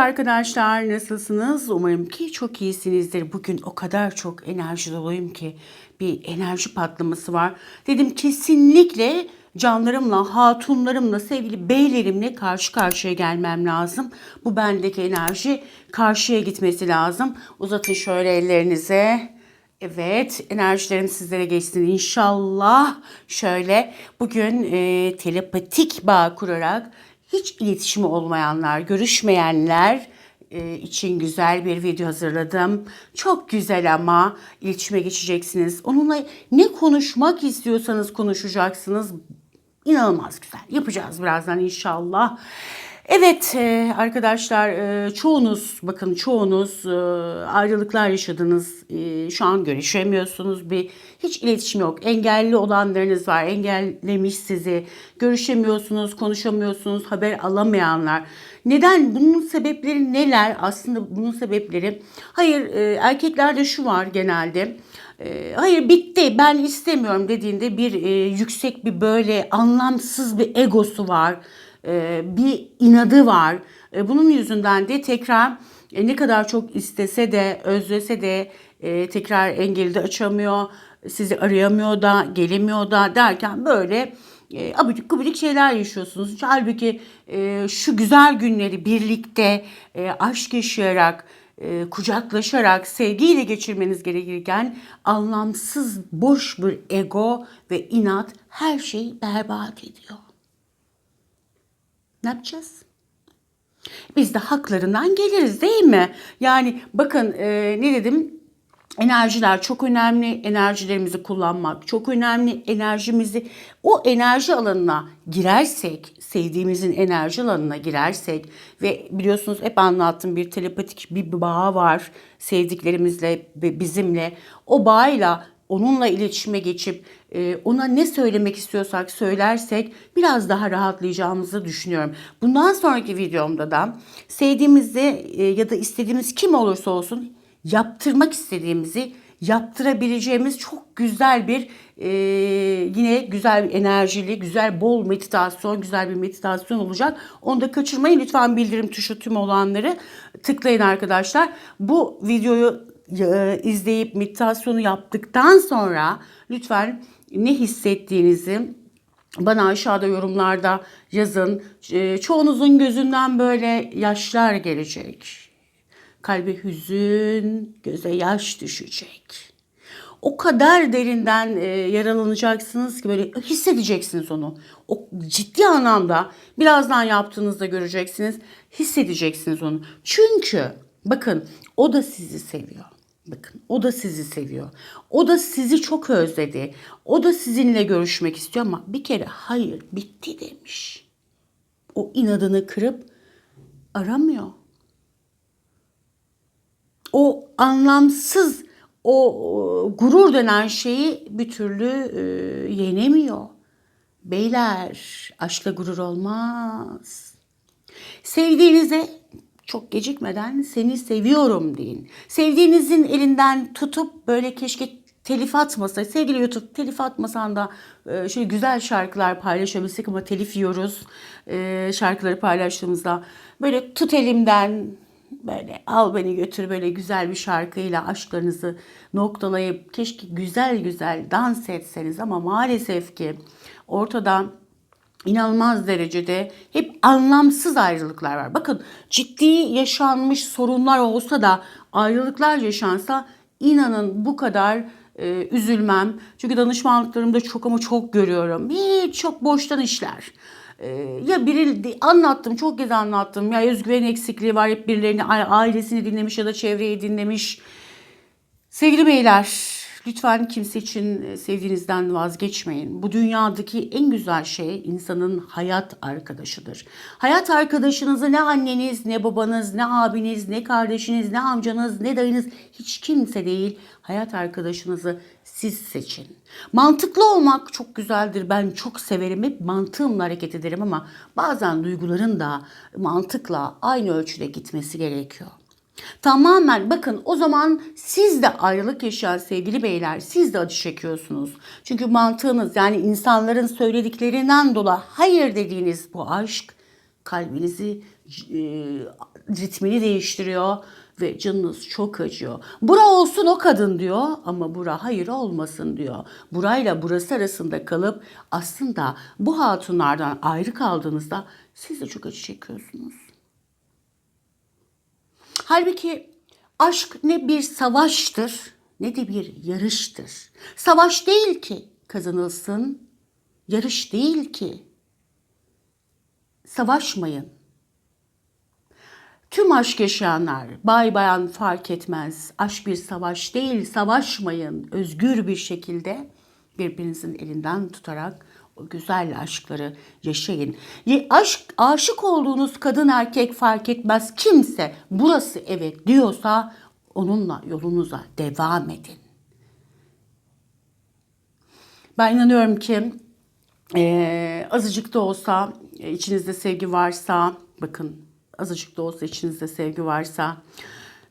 arkadaşlar, nasılsınız? Umarım ki çok iyisinizdir. Bugün o kadar çok enerji doluyum ki bir enerji patlaması var. Dedim kesinlikle canlarımla, hatunlarımla, sevgili beylerimle karşı karşıya gelmem lazım. Bu bendeki enerji karşıya gitmesi lazım. Uzatın şöyle ellerinize. Evet, enerjilerim sizlere geçsin inşallah. Şöyle bugün e, telepatik bağ kurarak hiç iletişimi olmayanlar, görüşmeyenler e, için güzel bir video hazırladım. Çok güzel ama iletişime geçeceksiniz. Onunla ne konuşmak istiyorsanız konuşacaksınız. İnanılmaz güzel. Yapacağız birazdan inşallah. Evet e, arkadaşlar e, çoğunuz bakın çoğunuz e, ayrılıklar yaşadınız. Şu an görüşemiyorsunuz. Bir hiç iletişim yok. Engelli olanlarınız var. Engellemiş sizi. Görüşemiyorsunuz, konuşamıyorsunuz, haber alamayanlar. Neden? Bunun sebepleri neler? Aslında bunun sebepleri hayır erkeklerde şu var genelde. Hayır bitti ben istemiyorum dediğinde bir yüksek bir böyle anlamsız bir egosu var bir inadı var. E, bunun yüzünden de tekrar e, ne kadar çok istese de özlese de tekrar engeli de açamıyor. Sizi arayamıyor da gelemiyor da derken böyle e, abidik gubidik şeyler yaşıyorsunuz. Halbuki şu güzel günleri birlikte aşk yaşayarak kucaklaşarak sevgiyle geçirmeniz gerekirken anlamsız boş bir ego ve inat her şeyi berbat ediyor. Ne yapacağız? Biz de haklarından geliriz değil mi? Yani bakın e, ne dedim? Enerjiler çok önemli. Enerjilerimizi kullanmak çok önemli. Enerjimizi o enerji alanına girersek, sevdiğimizin enerji alanına girersek ve biliyorsunuz hep anlattım bir telepatik bir bağ var sevdiklerimizle bizimle. O bağıyla onunla iletişime geçip e, ona ne söylemek istiyorsak söylersek biraz daha rahatlayacağımızı düşünüyorum. Bundan sonraki videomda da sevdiğimizi e, ya da istediğimiz kim olursa olsun yaptırmak istediğimizi yaptırabileceğimiz çok güzel bir e, yine güzel enerjili, güzel bol meditasyon, güzel bir meditasyon olacak. Onu da kaçırmayın lütfen bildirim tuşu tüm olanları tıklayın arkadaşlar. Bu videoyu izleyip meditasyonu yaptıktan sonra lütfen ne hissettiğinizi bana aşağıda yorumlarda yazın. E, çoğunuzun gözünden böyle yaşlar gelecek. Kalbe hüzün, göze yaş düşecek. O kadar derinden e, yaralanacaksınız ki böyle hissedeceksiniz onu. O ciddi anlamda birazdan yaptığınızda göreceksiniz, hissedeceksiniz onu. Çünkü bakın o da sizi seviyor. Bakın o da sizi seviyor. O da sizi çok özledi. O da sizinle görüşmek istiyor ama bir kere hayır bitti demiş. O inadını kırıp aramıyor. O anlamsız o gurur denen şeyi bir türlü e, yenemiyor. Beyler aşkla gurur olmaz. Sevdiğinize çok gecikmeden seni seviyorum deyin. Sevdiğinizin elinden tutup böyle keşke telif atmasa, sevgili YouTube telif atmasan da e, şöyle güzel şarkılar paylaşabilsek ama telif yiyoruz e, şarkıları paylaştığımızda. Böyle tut elimden böyle al beni götür böyle güzel bir şarkıyla aşklarınızı noktalayıp keşke güzel güzel dans etseniz ama maalesef ki ortada inanılmaz derecede hep anlamsız ayrılıklar var. Bakın ciddi yaşanmış sorunlar olsa da ayrılıklar yaşansa inanın bu kadar e, üzülmem. Çünkü danışmanlıklarımda çok ama çok görüyorum. Hiç çok boştan işler. E, ya biri anlattım, çok kez anlattım. Ya özgüven eksikliği var. Hep birilerini ailesini dinlemiş ya da çevreyi dinlemiş. Sevgili beyler, Lütfen kimse için e, sevdiğinizden vazgeçmeyin. Bu dünyadaki en güzel şey insanın hayat arkadaşıdır. Hayat arkadaşınızı ne anneniz, ne babanız, ne abiniz, ne kardeşiniz, ne amcanız, ne dayınız hiç kimse değil. Hayat arkadaşınızı siz seçin. Mantıklı olmak çok güzeldir. Ben çok severim. Hep mantığımla hareket ederim ama bazen duyguların da mantıkla aynı ölçüde gitmesi gerekiyor. Tamamen bakın o zaman siz de ayrılık yaşayan sevgili beyler siz de acı çekiyorsunuz. Çünkü mantığınız yani insanların söylediklerinden dolayı hayır dediğiniz bu aşk kalbinizi e, ritmini değiştiriyor ve canınız çok acıyor. Bura olsun o kadın diyor ama bura hayır olmasın diyor. Burayla burası arasında kalıp aslında bu hatunlardan ayrı kaldığınızda siz de çok acı çekiyorsunuz. Halbuki aşk ne bir savaştır ne de bir yarıştır. Savaş değil ki kazanılsın, yarış değil ki. Savaşmayın. Tüm aşk yaşayanlar, bay bayan fark etmez. Aşk bir savaş değil, savaşmayın. Özgür bir şekilde birbirinizin elinden tutarak güzel aşkları yaşayın. Aşk, aşık olduğunuz kadın erkek fark etmez. Kimse burası evet diyorsa onunla yolunuza devam edin. Ben inanıyorum ki eee, azıcık da olsa e, içinizde sevgi varsa, bakın azıcık da olsa içinizde sevgi varsa,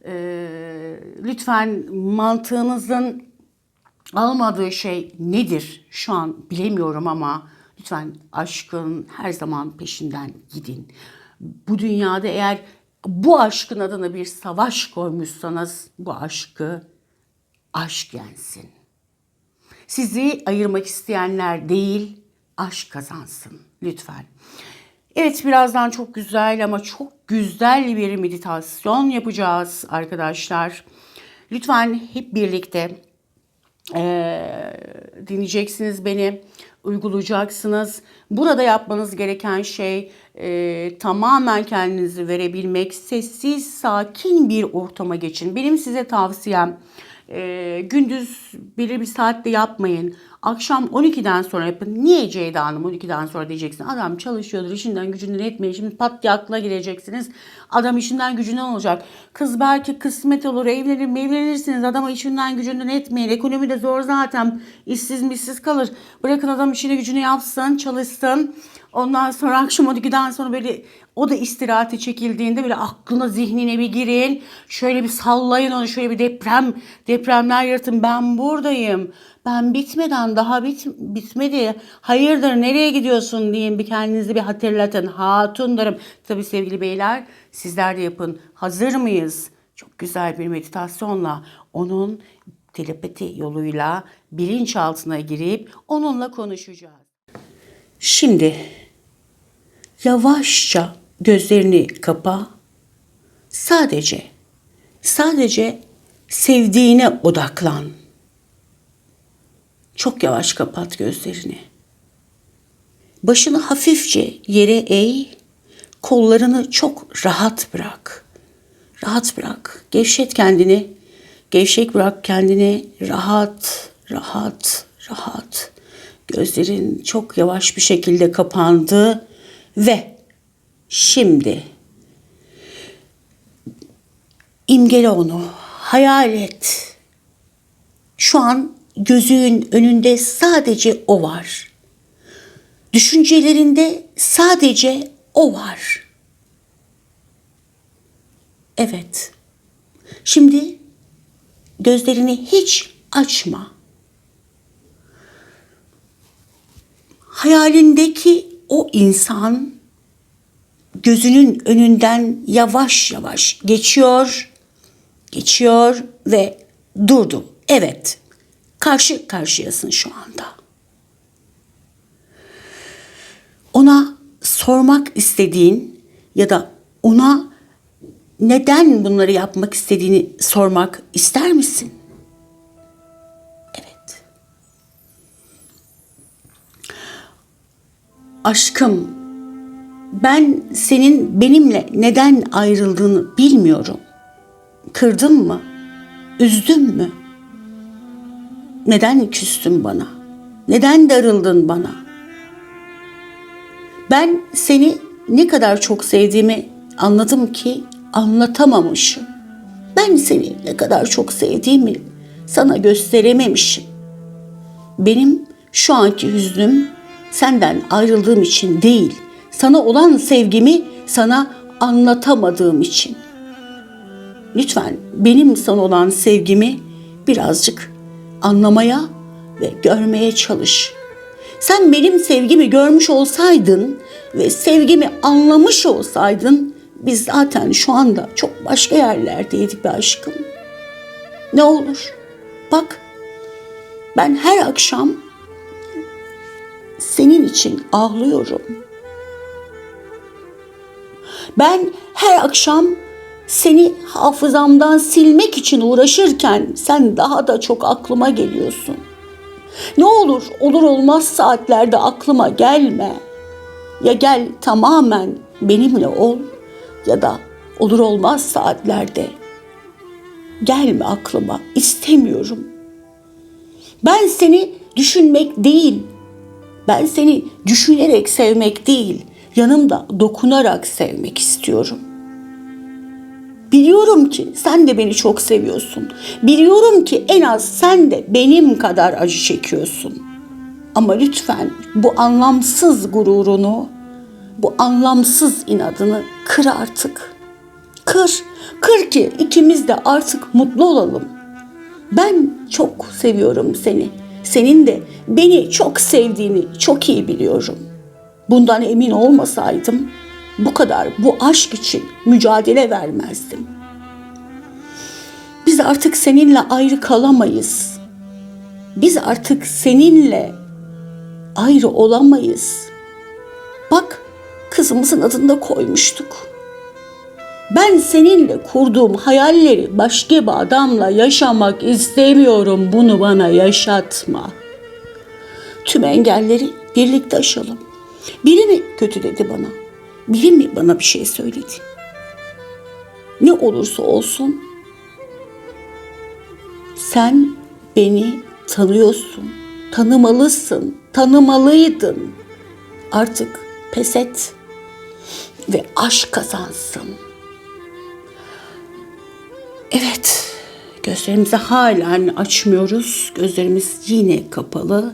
eee, lütfen mantığınızın almadığı şey nedir şu an bilemiyorum ama lütfen aşkın her zaman peşinden gidin. Bu dünyada eğer bu aşkın adına bir savaş koymuşsanız bu aşkı aşk yensin. Sizi ayırmak isteyenler değil, aşk kazansın lütfen. Evet birazdan çok güzel ama çok güzel bir meditasyon yapacağız arkadaşlar. Lütfen hep birlikte eee, dinleyeceksiniz beni, uygulayacaksınız. Burada yapmanız gereken şey eee, tamamen kendinizi verebilmek, sessiz, sakin bir ortama geçin. Benim size tavsiyem eee, gündüz belirli bir saatte yapmayın. Akşam 12'den sonra yapın. Niye Ceyda Hanım 12'den sonra diyeceksin. Adam çalışıyordur, işinden gücünden etmeyin. Şimdi pat diye aklına gireceksiniz. Adam işinden gücünden olacak. Kız belki kısmet olur, evlenir evlenirsiniz. Adama işinden gücünden etmeyin. Ekonomi de zor zaten. İşsiz missiz kalır. Bırakın adam işini gücünü yapsın, çalışsın. Ondan sonra akşam 12'den sonra böyle o da istirahate çekildiğinde böyle aklına zihnine bir girin. Şöyle bir sallayın onu şöyle bir deprem depremler yaratın. Ben buradayım. Ben bitmeden daha bit, bitmedi. Hayırdır nereye gidiyorsun diye bir kendinizi bir hatırlatın. Hatunlarım. Tabii sevgili beyler sizler de yapın. Hazır mıyız? Çok güzel bir meditasyonla onun telepati yoluyla bilinçaltına girip onunla konuşacağız. Şimdi yavaşça gözlerini kapa. Sadece sadece sevdiğine odaklan. Çok yavaş kapat gözlerini. Başını hafifçe yere eğ, kollarını çok rahat bırak. Rahat bırak. Gevşet kendini. Gevşek bırak kendini. Rahat, rahat, rahat. Gözlerin çok yavaş bir şekilde kapandı ve şimdi imgele onu. Hayal et. Şu an gözünün önünde sadece o var. Düşüncelerinde sadece o var. Evet. Şimdi gözlerini hiç açma. Hayalindeki o insan gözünün önünden yavaş yavaş geçiyor, geçiyor ve durdu. Evet, karşı karşıyasın şu anda. Ona sormak istediğin ya da ona neden bunları yapmak istediğini sormak ister misin? Evet. Aşkım, ben senin benimle neden ayrıldığını bilmiyorum. Kırdım mı? Üzdüm mü? Neden küstün bana? Neden darıldın bana? Ben seni ne kadar çok sevdiğimi anladım ki anlatamamışım. Ben seni ne kadar çok sevdiğimi sana gösterememişim. Benim şu anki hüznüm senden ayrıldığım için değil, sana olan sevgimi sana anlatamadığım için. Lütfen benim sana olan sevgimi birazcık anlamaya ve görmeye çalış. Sen benim sevgimi görmüş olsaydın ve sevgimi anlamış olsaydın Biz zaten şu anda çok başka yerlerdeydik be aşkım. Ne olur bak ben her akşam senin için ağlıyorum. Ben her akşam seni hafızamdan silmek için uğraşırken sen daha da çok aklıma geliyorsun. Ne olur olur olmaz saatlerde aklıma gelme. Ya gel tamamen benimle ol ya da olur olmaz saatlerde gelme aklıma. istemiyorum. Ben seni düşünmek değil, ben seni düşünerek sevmek değil, yanımda dokunarak sevmek istiyorum. Biliyorum ki sen de beni çok seviyorsun. Biliyorum ki en az sen de benim kadar acı çekiyorsun. Ama lütfen bu anlamsız gururunu, bu anlamsız inadını kır artık. Kır, kır ki ikimiz de artık mutlu olalım. Ben çok seviyorum seni. Senin de beni çok sevdiğini çok iyi biliyorum. Bundan emin olmasaydım bu kadar bu aşk için mücadele vermezdim. Biz artık seninle ayrı kalamayız. Biz artık seninle ayrı olamayız. Bak kızımızın adını da koymuştuk. Ben seninle kurduğum hayalleri başka bir adamla yaşamak istemiyorum. Bunu bana yaşatma. Tüm engelleri birlikte aşalım. Biri mi kötü dedi bana? Biri mi bana bir şey söyledi? Ne olursa olsun sen beni tanıyorsun. Tanımalısın. Tanımalıydın. Artık pes et ve aşk kazansın. Evet, gözlerimizi halen açmıyoruz. Gözlerimiz yine kapalı.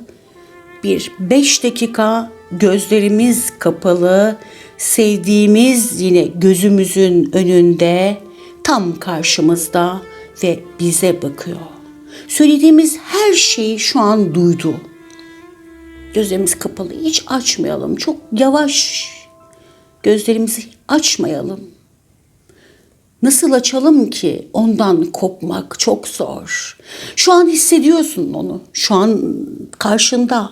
Bir beş dakika gözlerimiz kapalı. Sevdiğimiz yine gözümüzün önünde, tam karşımızda ve bize bakıyor. Söylediğimiz her şeyi şu an duydu. Gözlerimiz kapalı. Hiç açmayalım. Çok yavaş. Gözlerimizi açmayalım. Nasıl açalım ki ondan kopmak çok zor. Şu an hissediyorsun onu. Şu an karşında.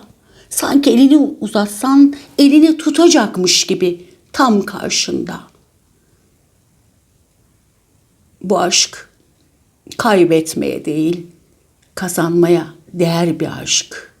Sanki elini uzatsan elini tutacakmış gibi tam karşında. Bu aşk kaybetmeye değil, kazanmaya değer bir aşk.